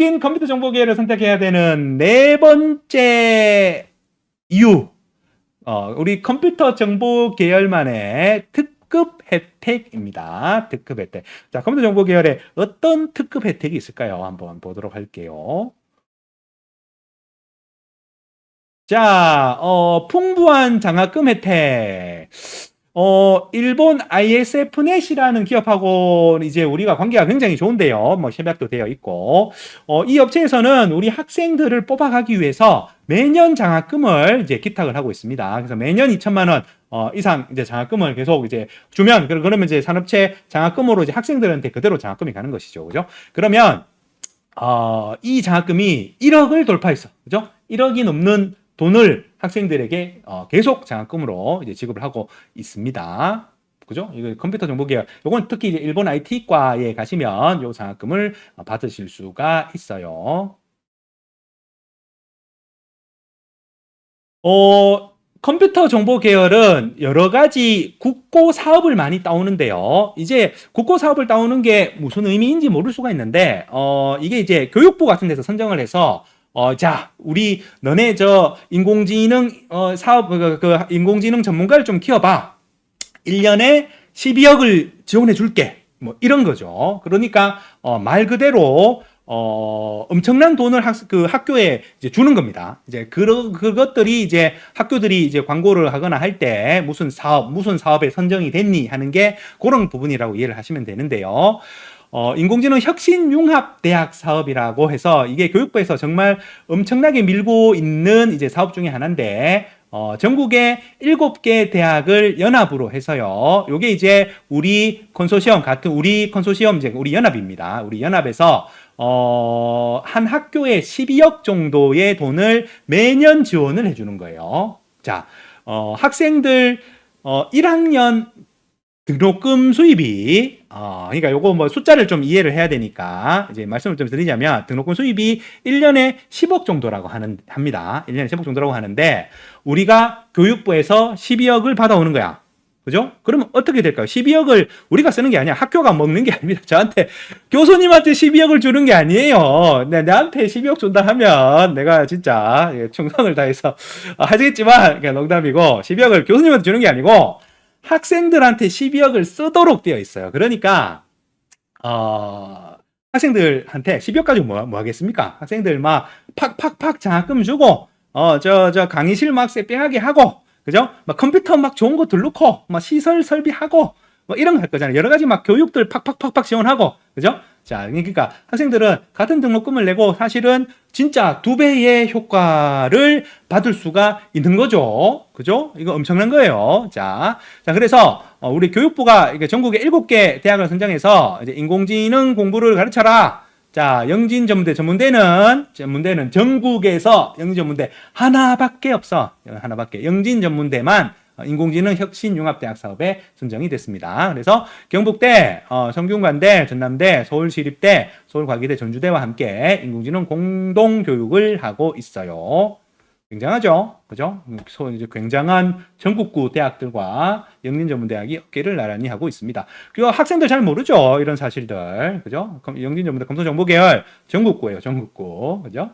이공진 컴퓨터 정보 계열을 선택해야 되는 네 번째 이유. 어, 우리 컴퓨터 정보 계열만의 특급 혜택입니다. 특급 혜택. 자, 컴퓨터 정보 계열에 어떤 특급 혜택이 있을까요? 한번 보도록 할게요. 자, 어, 풍부한 장학금 혜택. 어, 일본 ISF넷이라는 기업하고 이제 우리가 관계가 굉장히 좋은데요. 뭐 협약도 되어 있고. 어, 이 업체에서는 우리 학생들을 뽑아가기 위해서 매년 장학금을 이제 기탁을 하고 있습니다. 그래서 매년 2천만 원 어, 이상 이제 장학금을 계속 이제 주면 그러- 그러면 이제 산업체 장학금으로 이제 학생들한테 그대로 장학금이 가는 것이죠. 그죠? 그러면 어, 이 장학금이 1억을 돌파했어. 그죠? 1억이 넘는 돈을 학생들에게 어, 계속 장학금으로 이제 지급을 하고 있습니다. 그죠? 이거 컴퓨터 정보 계열. 요건 특히 이제 일본 IT과에 가시면 요 장학금을 어, 받으실 수가 있어요. 어, 컴퓨터 정보 계열은 여러 가지 국고 사업을 많이 따오는데요. 이제 국고 사업을 따오는 게 무슨 의미인지 모를 수가 있는데, 어, 이게 이제 교육부 같은 데서 선정을 해서, 어, 자, 우리 너네 저 인공지능 어, 사업, 그, 그 인공지능 전문가를 좀 키워봐. 1년에 12억을 지원해 줄게. 뭐 이런 거죠. 그러니까 어, 말 그대로 어, 엄청난 돈을 학, 그 학교에 이제 주는 겁니다. 이제 그, 그것들이 이제 학교들이 이제 광고를 하거나 할 때 무슨 사업, 무슨 사업에 선정이 됐니 하는 게 그런 부분이라고 이해를 하시면 되는데요. 어, 인공지능 혁신 융합 대학 사업이라고 해서 이게 교육부에서 정말 엄청나게 밀고 있는 이제 사업 중에 하나인데, 어, 전국의 일곱 개 대학을 연합으로 해서요. 요게 이제 우리 컨소시엄 같은 우리 컨소시엄 이제 우리 연합입니다. 우리 연합에서 어, 한 학교에 12억 정도의 돈을 매년 지원을 해 주는 거예요. 자, 어, 학생들 어, 1학년 등록금 수입이 어, 그러니까 요거 뭐 숫자를 좀 이해를 해야 되니까 이제 말씀을 좀 드리자면 등록금 수입이 1년에 10억 정도라고 하는 합니다. 1년에 10억 정도라고 하는데 우리가 교육부에서 12억을 받아오는 거야. 그죠? 그러면 어떻게 될까요? 12억을 우리가 쓰는 게 아니야. 학교가 먹는 게 아닙니다. 저한테 교수님한테 12억을 주는 게 아니에요. 내, 나한테 12억 준다 하면 내가 진짜 예, 충성을 다해서 어, 하겠지만 그냥 농담이고 12억을 교수님한테 주는 게 아니고 학생들한테 12억을 쓰도록 되어 있어요. 그러니까 어, 학생들한테 12억 가지고 뭐, 뭐 하겠습니까? 학생들 막 팍팍팍 장학금 주고 어저저 강의실 막 세팅하게 하고 그죠? 막 컴퓨터 막 좋은 거 들놓고 막 시설 설비하고 뭐 이런 거 할 거잖아요. 여러 가지 막 교육들 팍팍팍팍 지원하고 그죠? 자, 그러니까 학생들은 같은 등록금을 내고 사실은 진짜 두 배의 효과를 받을 수가 있는 거죠. 그죠? 이거 엄청난 거예요. 자, 자, 그래서 어, 우리 교육부가 전국에 일곱 개 대학을 선정해서 이제 인공지능 공부를 가르쳐라. 자, 영진 전문대 전문대는 전문대는 전국에서 영진 전문대 하나밖에 없어. 하나밖에. 영진 전문대만 어, 인공지능 혁신 융합 대학 사업에 선정이 됐습니다. 그래서 경북대, 어, 성균관대, 전남대, 서울시립대, 서울과기대, 전주대와 함께 인공지능 공동 교육을 하고 있어요. 굉장하죠? 그죠? 소 이제 굉장한 전국구 대학들과 영진전문 대학이 어깨를 나란히 하고 있습니다. 그 학생들 잘 모르죠? 이런 사실들. 그죠? 그럼 영진 전문대 검토정보 계열 전국구예요. 전국구. 그죠?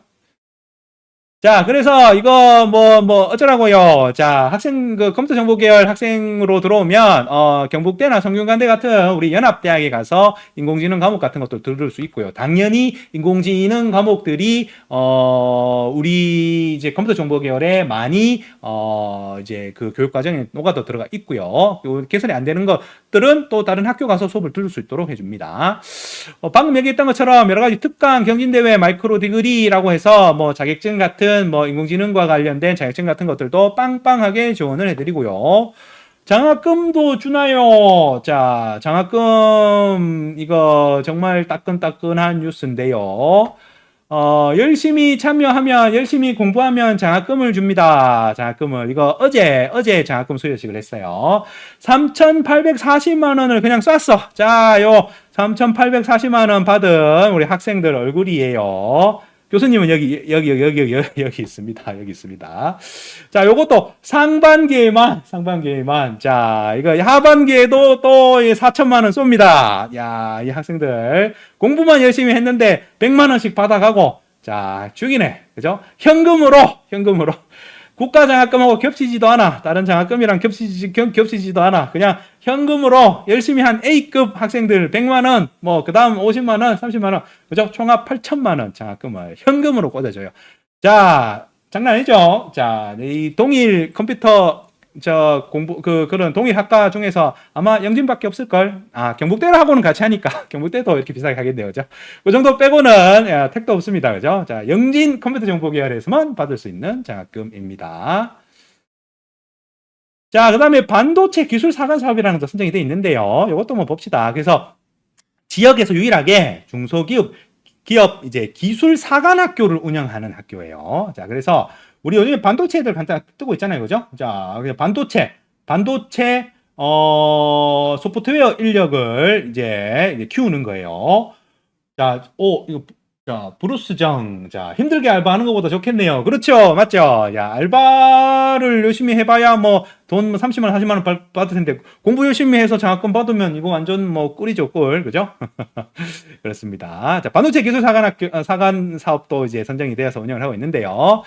자, 그래서 이거 뭐, 뭐, 어쩌라고요. 자, 학생, 그 컴퓨터 정보 계열 학생으로 들어오면, 어, 경북대나 성균관대 같은 우리 연합대학에 가서 인공지능 과목 같은 것도 들을 수 있고요. 당연히 인공지능 과목들이, 어, 우리 이제 컴퓨터 정보 계열에 많이, 어, 이제 그 교육과정에 녹아도 들어가 있고요. 요 개선이 안 되는 것들은 또 다른 학교 가서 수업을 들을 수 있도록 해줍니다. 어, 방금 얘기했던 것처럼 여러 가지 특강, 경진대회, 마이크로 디그리라고 해서 뭐 자격증 같은 뭐 인공지능과 관련된 자격증 같은 것들도 빵빵하게 지원을 해드리고요. 장학금도 주나요? 자, 장학금 이거 정말 따끈따끈한 뉴스인데요. 어, 열심히 참여하면, 열심히 공부하면 장학금을 줍니다. 장학금을. 이거 어제, 어제 장학금 수여식을 했어요. 3,840만 원을 그냥 쐈어. 자, 요 3,840만 원 받은 우리 학생들 얼굴이에요. 교수님은 여기 여기 여기 여기 여기, 여기 있습니다. 여기 있습니다. 자, 요것도 상반기에만 상반기에만 자, 이거 하반기에도 또 4천만 원 쏩니다. 야, 이 학생들 공부만 열심히 했는데 100만 원씩 받아 가고 자, 죽이네. 그죠? 현금으로 현금으로 국가 장학금하고 겹치지도 않아. 다른 장학금이랑 겹치지, 겹, 겹치지도 않아. 그냥 현금으로 열심히 한 A급 학생들 100만원, 뭐, 그 다음 50만원, 30만원, 그죠? 총합 8천만원 장학금을 현금으로 꽂아줘요. 자, 장난 아니죠? 자, 이 동일 컴퓨터, 저, 공부, 그, 그런 동일 학과 중에서 아마 영진밖에 없을 걸? 아, 경북대하고는 같이 하니까. 경북대도 이렇게 비싸게 하겠네요. 그죠? 그 정도 빼고는 야, 택도 없습니다. 그죠? 자, 영진 컴퓨터 정보 계열에서만 받을 수 있는 장학금입니다. 자, 그 다음에 반도체 기술 사관 사업이라는 것도 선정이 되어 있는데요. 이것도 한번 봅시다. 그래서 지역에서 유일하게 중소기업, 기업 이제 기술 사관 학교를 운영하는 학교예요. 자, 그래서 우리 요즘에 반도체 애들 간단 뜨고 있잖아요. 그죠? 자, 반도체, 반도체, 어, 소프트웨어 인력을 이제, 이제 키우는 거예요. 자, 오, 이거, 자, 브루스 정. 자, 힘들게 알바하는 것보다 좋겠네요. 그렇죠. 맞죠? 야, 알바를 열심히 해봐야 뭐, 돈 30만 원, 40만 원 받- 받을 텐데, 공부 열심히 해서 장학금 받으면 이거 완전 뭐, 꿀이죠, 꿀. 그죠? 그렇습니다. 자, 반도체 기술 사관 학교, 어, 사관 사업도 이제 선정이 되어서 운영을 하고 있는데요.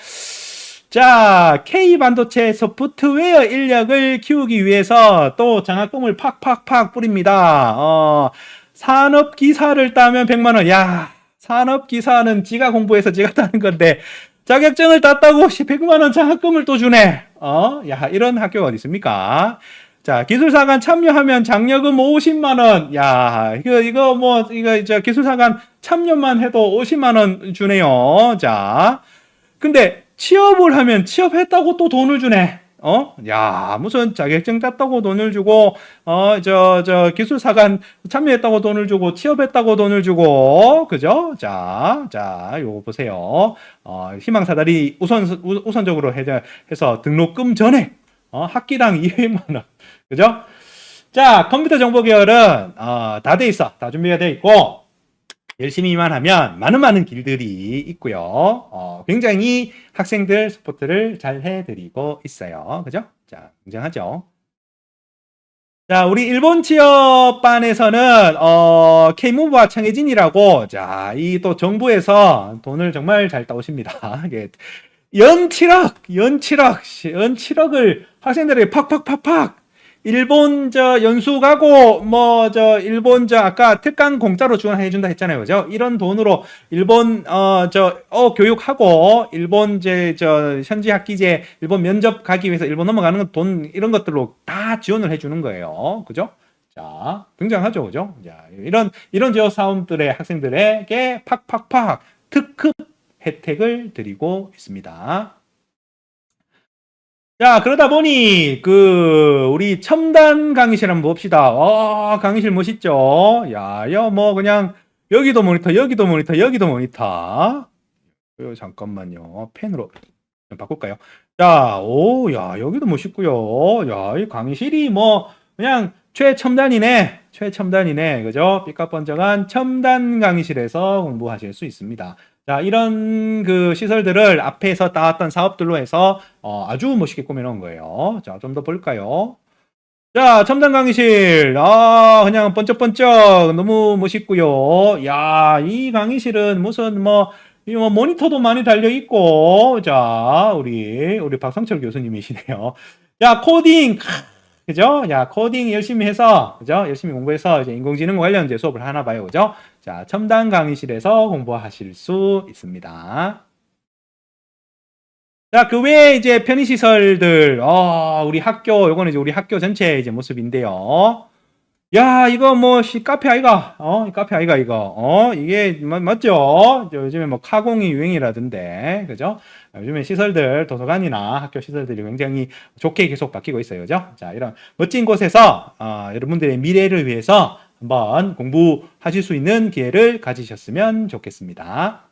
자, K 반도체 소프트웨어 인력을 키우기 위해서 또 장학금을 팍팍팍 뿌립니다. 어, 산업 기사를 따면 100만 원. 야, 산업 기사는 지가 공부해서 지가 따는 건데 자격증을 땄다고 100만 원 장학금을 또 주네. 어? 야, 이런 학교가 어디 있습니까? 자, 기술사관 참여하면 장려금 50만 원. 야, 이거 이거 뭐 이거 저 기술사관 참여만 해도 50만 원 주네요. 자. 근데 취업을 하면 취업했다고 또 돈을 주네. 어? 야, 무슨 자격증 땄다고 돈을 주고, 어, 저, 저, 기술사관 참여했다고 돈을 주고, 취업했다고 돈을 주고, 그죠? 자, 자, 요거 보세요. 어, 희망사다리 우선, 우- 우선적으로 해, 해서 등록금 전에, 어, 학기당 200만원. 그죠? 자, 컴퓨터 정보 계열은, 어, 다 돼 있어. 다 준비가 돼 있고, 열심히만 하면 많은 많은 길들이 있고요. 어, 굉장히 학생들 스포트를 잘 해드리고 있어요. 그죠? 자, 굉장하죠. 자, 우리 일본 취업반에서는 어, K무브와 청해진이라고 자, 이 또 정부에서 돈을 정말 잘 따오십니다. 연 7억, 연 7억, 씨, 연 7억을 학생들에게 팍팍팍팍 일본 저 연수 가고 뭐 저 일본 저 아까 특강 공짜로 지원해 준다 했잖아요. 그죠? 이런 돈으로 일본 어저어 교육하고 일본 제 저 현지 학기제 일본 면접 가기 위해서 일본 넘어가는 돈 이런 것들로 다 지원을 해 주는 거예요. 그죠? 자, 굉장하죠. 그죠? 자, 이런 이런 지역 사업들의 학생들에게 팍팍팍 특급 혜택을 드리고 있습니다. 자, 그러다 보니, 그, 우리 첨단 강의실 한번 봅시다. 와, 강의실 멋있죠? 야, 야, 뭐, 그냥, 여기도 모니터, 여기도 모니터, 여기도 모니터. 어, 잠깐만요. 펜으로 좀 바꿀까요? 자, 오, 야, 여기도 멋있고요. 야, 이 강의실이 뭐, 그냥 최첨단이네. 최첨단이네. 그죠? 삐까번쩍한 첨단 강의실에서 공부하실 수 있습니다. 자, 이런 그 시설들을 앞에서 따왔던 사업들로 해서 어, 아주 멋있게 꾸며놓은 거예요. 자, 좀 더 볼까요? 자, 첨단 강의실. 아, 그냥 번쩍번쩍 너무 멋있고요. 야, 이 강의실은 무슨 뭐, 이뭐 모니터도 많이 달려 있고, 자, 우리 우리 박성철 교수님이시네요. 자, 코딩. 크, 그죠? 야, 코딩 열심히 해서, 그죠? 열심히 공부해서 이제 인공지능 관련 이제 수업을 하나 봐요. 그죠? 자, 첨단 강의실에서 공부하실 수 있습니다. 자, 그 외에 이제 편의시설들, 어, 우리 학교, 요거는 이제 우리 학교 전체 이제 모습인데요. 야, 이거 뭐, 씨, 카페 아이가? 어, 이 카페 아이가, 이거. 어, 이게, 맞, 맞죠? 저 요즘에 뭐, 카공이 유행이라던데, 그죠? 요즘에 시설들, 도서관이나 학교 시설들이 굉장히 좋게 계속 바뀌고 있어요. 그죠? 자, 이런 멋진 곳에서, 어, 여러분들의 미래를 위해서 한번 공부하실 수 있는 기회를 가지셨으면 좋겠습니다.